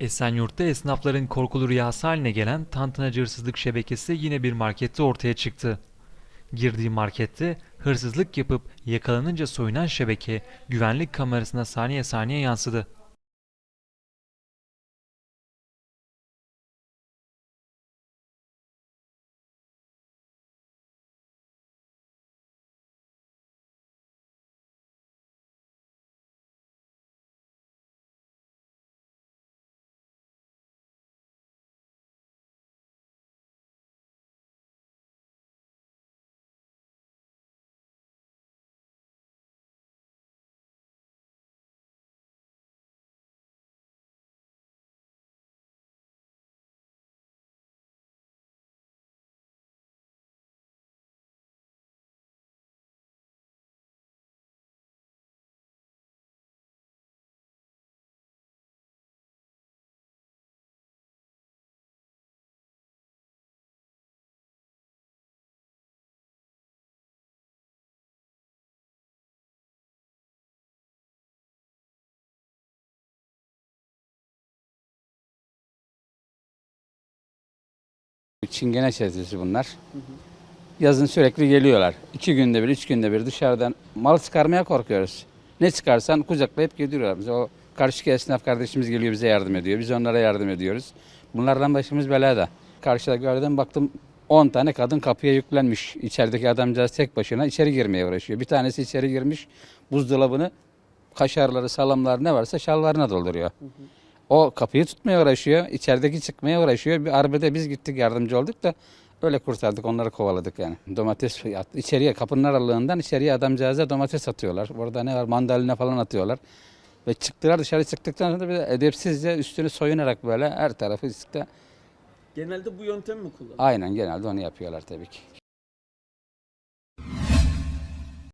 Esenyurt'ta esnafların korkulu rüyası haline gelen tantinacı hırsızlık şebekesi yine bir markette ortaya çıktı. Girdiği markette hırsızlık yapıp yakalanınca soyunan şebeke güvenlik kamerasına saniye saniye yansıdı. Çingene çetesi bunlar. Yazın sürekli geliyorlar. İki günde bir, üç günde bir dışarıdan mal çıkarmaya korkuyoruz. Ne çıkarsan kucaklayıp gidiyorlar. Bize o karşı esnaf kardeşimiz geliyor bize yardım ediyor. Biz onlara yardım ediyoruz. Bunlardan başımız belada. Karşıda gördüm baktım 10 tane kadın kapıya yüklenmiş. İçerideki adamcağız tek başına içeri girmeye uğraşıyor. Bir tanesi içeri girmiş buzdolabını kaşarları, salamlar ne varsa şalvarına dolduruyor. O kapıyı tutmaya uğraşıyor. içerideki çıkmaya uğraşıyor. Bir arbede biz gittik yardımcı olduk da öyle kurtardık onları kovaladık yani. Domates içeriye kapının aralığından içeriye adamcağıza domates atıyorlar. Orada ne var mandalina falan atıyorlar. Ve çıktılar dışarı çıktıktan sonra bir de edepsizce üstünü soyunarak böyle her tarafı işte Genelde bu yöntemi mi kullanıyor? aynen genelde onu yapıyorlar tabii ki.